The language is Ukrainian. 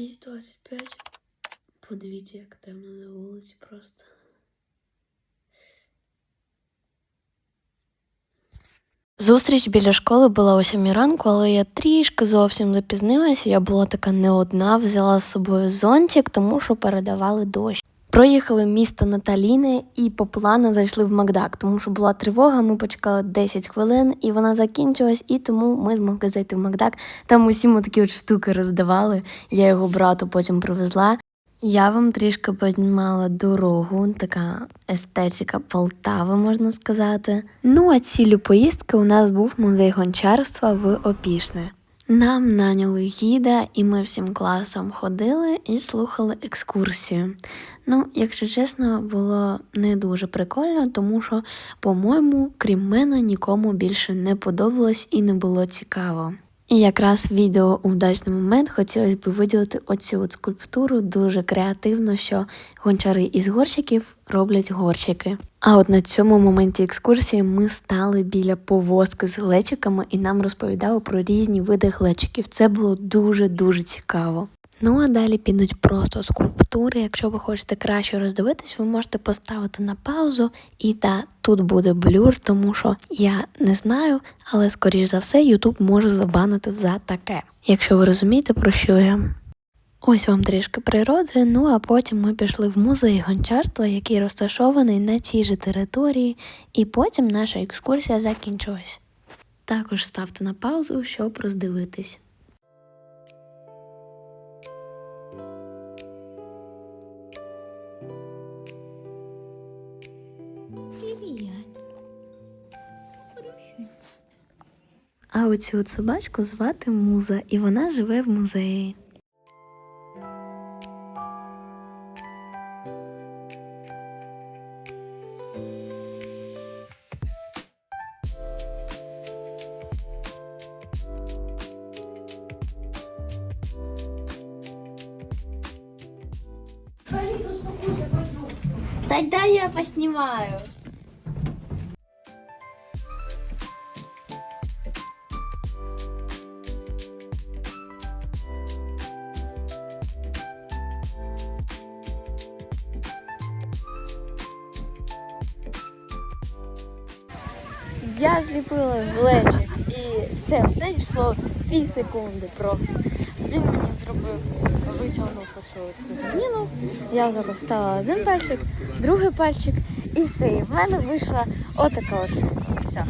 6.25. Подивіться, як темно на вулиці просто. Зустріч біля школи була о 7 ранку, але я трішки зовсім запізнилася. Я була така не одна, взяла з собою зонтик, тому що передавали дощ. Проїхали місто Наталіни і по плану зайшли в Макдак, тому що була тривога. Ми почекали 10 хвилин, і вона закінчилась, і тому ми змогли зайти в Макдак. Там усім такі от штуки роздавали. Я його брату потім привезла. Я вам трішки познімала дорогу, така естетика Полтави, можна сказати. Ну а цілю поїздки у нас був музей гончарства в Опішне. Нам наняли гіда, і ми всім класом ходили і слухали екскурсію. Ну, якщо чесно, було не дуже прикольно, тому що, по-моєму, крім мене, нікому більше не подобалось і не було цікаво. І якраз відео у вдачний момент хотілося б виділити оцю от скульптуру дуже креативно, що гончари із горщиків роблять горщики. А от на цьому моменті екскурсії ми стали біля повозки з глечиками і нам розповідали про різні види глечиків. Це було дуже дуже цікаво. Ну а далі підуть просто скульптури. Якщо ви хочете краще роздивитись, ви можете поставити на паузу. І та тут буде блюр, тому що я не знаю, але скоріш за все YouTube може забанити за таке. Якщо ви розумієте, про що я. Ось вам трішки природи, ну а потім ми пішли в музей гончарства, який розташований на цій же території, і потім наша екскурсія закінчилась. Також ставте на паузу, щоб роздивитись. А оцю от собачку звати Муза, і вона живе в музеї. Тогда я поснимаю. Я зліпила глечик, і це все йшло 2 секунди просто. Він мені зробив, витягнув оцю крутаніну, я поставила один пальчик, другий пальчик, і все. І в мене вийшла отака от штука. Все.